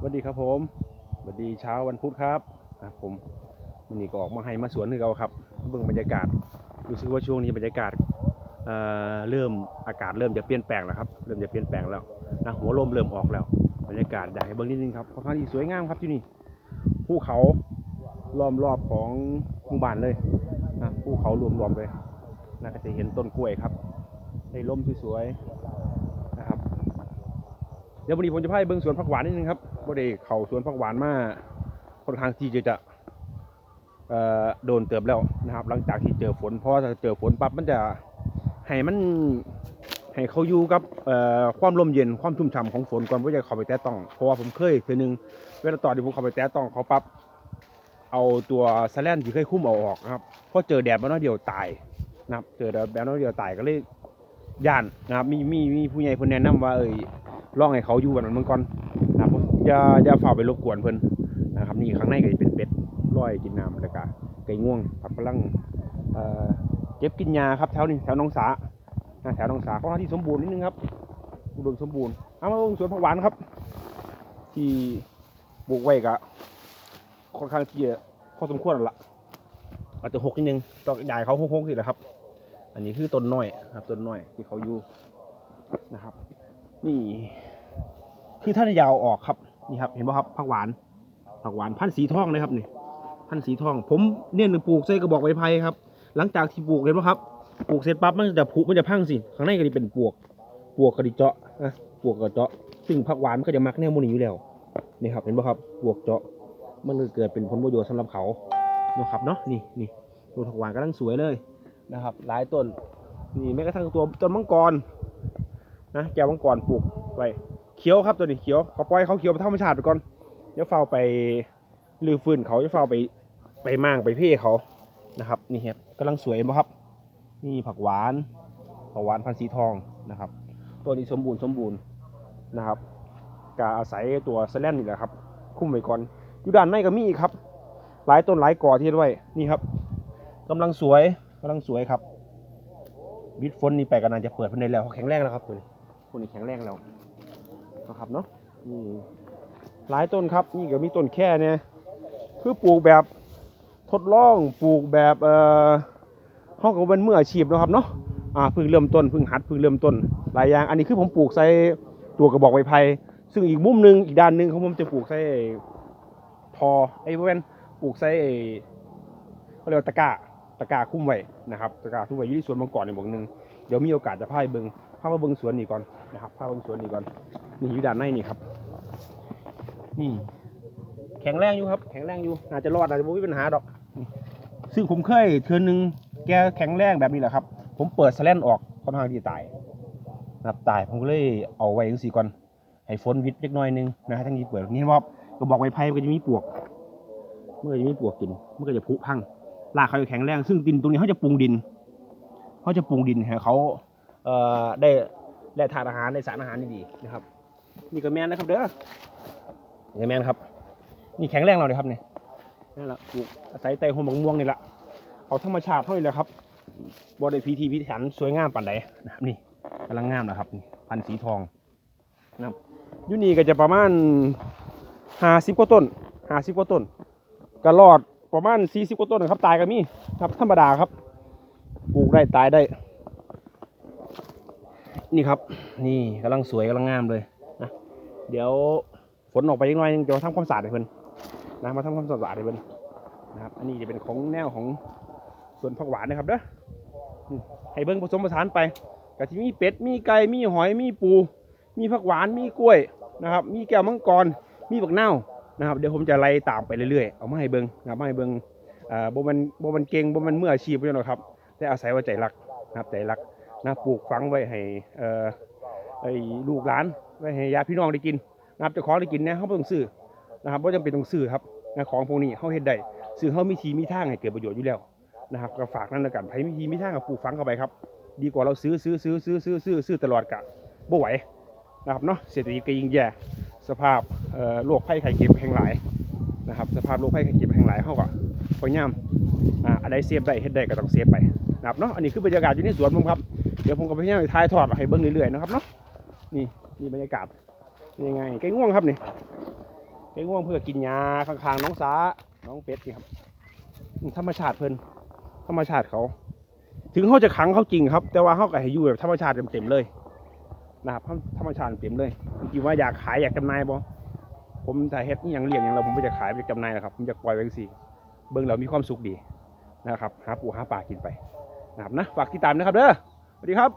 สวัสดีครับผมสวัสดีเช้าวันพุธครับอะผมวันนี้ก็ออกมาให้มาสวนคือเราครับเบิ่งบรรยากาศรู้สึกว่าช่วงนี้บรรยากาศเอ่อเริ่มอากาศเริ่มจะเปลี่ยนแปลงแล้วครับเริ่มจะเปลี่ยนแปลงแล้วนะหัวลมเริ่มออกแล้ว บรรยากาศอยากให้เบิ่งนิดนึงครับค่อนข้างที่สวยงามครับที่นี่ภูเขาล้อมรอบของหมู่บ้านเลยนะภูเขารวมๆเลยนะจะเห็นต้นกล้วยครับในร่มสวยนะครับเดี๋ยววันนี้ผมจะพาไปเบิ่งสวนผักหวานนิดนึงครับบ่ได้เข้าสวนผักหวานมาค่อนข้างที่จะจะโดนเติบแล้วนะครับ หลังจากที่เจอฝนเพราะว่าถ้าเจอฝนปั๊บมันจะให้มันให้เขาอยู่กับความลมเย็นความชุ่มฉ่ำของฝนก่อนว่าจะเข้าไปแตะต้องเพราะว่าผมเคยเคยหนึงเวลาตอนที่ผมเข้าไปแตะต้องเขาปั๊บเอาตัวสแลนที่เคยคุ้มเอาออกนะครับพราะเจอแดดมาน้อยเดียวตายนะครับเจอแดดมาน้อยเดียวตายก็เลย ย่านนะครับมีมีมีผู้ใหญ่คนแนะนำว่าเอ้ยลองให้เขาอยู่กันเมันก่อนนะครับอย่าอย่าฝ่าไปรบกวนเพิ่นนะครับนี่ข้างในก็จะเป็นเป็ดร้อยกินน้ำแล้วก็ไก่ง่วงผักกำลังเอ่อเก็บกินยาครับแถวนี้แถวน้องสานะแถวน้องสาค่อนข้าที่สมบูรณ์นิดนึงครับอุดมสมบูรณ์เอามาลงสวนผักหวานครับ ที่ปลูกไว้ก็ค่อนข้างที่จะพอสมควรละอาจจะหกนิดนึงต้องใหญ่เขาหกๆสิแหละครับ อันนี้คือต้นน้อยครับต้นน้อยที่เขาอยู่นะครับ นี่คือท่านยาวออกครับนี่ครับ เห็นป่ะครับผักหวานผักหวานพันธุ์สีทองเลยครับนี่พันธุ์สีทอง ผมเนี่ยหนึ่งปลูกใส่กระบอกไม้ไผ่ครับ หลังจากที่ปลูกเห็นป่ะครับปลูกเสร็จปั๊บมันจะผุมันจะพังสิข้างในก็จะเป็นปวกปวกกระดิเจาะนะปวกกระเจาะ ซึ่งผักหวานมันก็จะมักแนวโมนี้อยู่แล้วนี่ครับเห็นป่ะครับปวกเจาะมันเลยเกิดเป็นผลประโยชน์สำหรับเขานะครับเนาะนี่นี่ต้นผักหวานกำลังสวยเลย นะครับ หลายต้นนี่แม้กระทั่งตัวต้นมังกรนะแก้วมังกรปลูกไว้เขียวครับตัวนี้เขียวเขาปล่อยเขาเขียวเป็นธรรมชาติไปก่อนเดี๋ยวเฝ้าไปลือฟื้นเขาจะเฝ้าไปไปมั่งไปเพ่เขานะครับนี่ครับกำลังสวยมั้ครับ นี่ผักหวานผักหวานพันธุ์สีทองนะครับ ตัวนี้สมบูรณ์สมบูรณ์นะครับกาอาศัยตัวสแลนนี่แหละครับ คุ้มไว้ก่อนอยู่ด้านในก็มีอีกครับ หลายต้นหลายกอที่ด้วยนี่ครับกำลังสวย กำลังสวยครับวิดฝนนี่ไปกันนาจะเปิดภายในแล้วเขาแข็งแรงแล้วครับตัวนี้ตันี้แข็งแรงแล้วนะครับเนาะนี่หลายต้นครับนี่ก็มีต้นแค่เนี่ยคือปลูกแบบทดลองปลูกแบบเอ่อห้องของเป็นเมืออาชีพนะครับเนาะอ่าเพิ่งเริ่มต้นเพิ่งหัดเพิ่งเริ่มต้นหลายอย่าง อันนี้คือผมปลูกใส่ตัวกระบอกไม้ไผ่ซึ่งอีกมุมหนึงอีกด้านหนึงของผมจะปลูกใส่ทอไอ้พวกนั้นปลูกใส่เขาเรียกว่าตะกร้า ตะกร้าคุ้มไว้นะครับตะกร้าคุ้มไว้อยู่ที่สวนมังกรในบอกหนึ่งเดี๋ยวมีโอกาสจะพาไปเบิงพามาเบิงสวนนี่ก่อนนะครับพาเบิงสวนนี่ก่อนนี่อยู่ด้านในนี่ครับนี่แข็งแรงอยู่ครับ แข็งแรงอยู่น่าจจะรอดน่าจจะไม่มีปัญหาดอก ซึ่งผมเคยเทือนหนึ่งแกแข็งแรงแบบนี้แหละครับ ผมเปิดสแลนออกค่อนข้างที่จะตายนะครับตายผมก็เลยเอาไว้ยังสี่ก่อนให้ฝนวิทย์เล็กน้อยนึงนะฮะทั้งนี้เปิดนี่ว่าก็บอกไม้ไผ่ก็จะมีปวก เมื่อจะมีปวกกินเมันก็จะผุพัง รากเขาจะแข็งแรง ซึ่งดินตรงนี้เขาจะปรุงดินเขาจะปรุงดินให้เขาเอ่อได้ได้ทานอาหารได้สารอาหารที่ดีนะครับ นี่ก็แมนนะครับเด้อนี่แมนครับ นี่แข็งแรงเราเลยครับเนี่ยนั่นแหละปลูกอาศัยไต่หัวบังม่วงนี่แหละเอาธรรมชาติเท่านี้แหละครับบริพีทีพิถันสวยงามปานใดนะครับนี่กำลังงามนะครับนี่พันธุ์สีทองนะครับยูนีก็จะประมาณห้าสิบกว่าต้นห้าสิบกว่าต้นก็รอด ประมาณสี่สิบกว่าต้นนะครับ ตายก็มีครับธรรมดาครับปลูกได้ตายได้ นี่ครับ นี่กำลังสวยกำลังงามเลยนะเดี๋ยวฝนออกไปอีกหน่อยนึงจะมาทำความสะอาดให้เพิ่นนะมาทำความสะอาดให้เพิ่นนะครับ อันนี้จะเป็นของแนวของสวนผักหวานนะครับเด้อให้เบิ่งผสมผสานไปก็ที่มีเป็ดมีไก่มีหอยมีปู มีผักหวานมีกล้วยนะครับ มีแก้วมังกรมีบักเน่า นะครับเดี๋ยวผมจะไล่ตามไปเรื่อยๆเอามาให้เบิงนะครับมาให้เบิงอ่าบ่มันบ่มันเก่งบ่มันเมืออาชีพเพื่อนหรอกครับแต่อาศัยว่าใจรักนะครับใจรักนะปลูกฝังไว้ให้เอ่อไอ้ลูกหลานไว้ให้ญาติพี่น้องได้กินนะครับเจ้าของได้กินเนี่ยเขาบ่ต้องซื้อนะครับบ่จำเป็นต้องซื้อครับนะของพวกนี้เขาเฮ็ดได้ซื้อเขามีทีมีทางให้เกิดประโยชน์อยู่แล้วนะครับก็ฝากนั่นล้วกันใครมีทีมีทางกับปลูกฝังเข้าไปครับ ดีกว่าเราซื้อซื้อซื้อซื้อซื้อซื้อซื้อตลอดกะบ่ไหวนะครับเนาะเศรษฐกิจก็ยิ่งแย่สภาพ โรคภัยไข้เจ็บแห่งหลายนะครับสภาพโรคภัยไข้เจ็บแห่งหลายเขาก็พยายามอ่าอะไรเซฟได้เฮ็ดได้ก็ต้องเซฟไปนะครับเนาะอันนี้คือบรรยากาศอยู่ในสวนผมครับเดี๋ยวผมก็พยายามถ่ายทอดให้เบิ่งเรื่อยๆนะครับเนาะนี่นี่บรรยากาศยังไงไก่ง่วงครับนี่เป็นง่วงเพื่อกินยาข้างๆน้องสาน้องเป็ดนี่ครับธรรมชาติเพิ่นธรรมชาติเขา ถึงเขาจะขังเขาจริงครับ แต่ว่าเขาก็ให้อยู่แบบธรรมชาติเต็มๆเลยนะครับธรรมชาติเต็มเลยจริงว่าอยากขายอยากจำหน่ายบ่ ผมถ้าเฮ็ดอหยังเลี้ยงอย่างเราผมไม่จะขายไปจำหน่ายนะครับ ผมจะปล่อยไว้จังซี่เบิ้งเรามีความสุขดีนะครับหาปูหาปลากินไปนะครับนะฝากติดตามนะครับเด้อสวัสดีครับ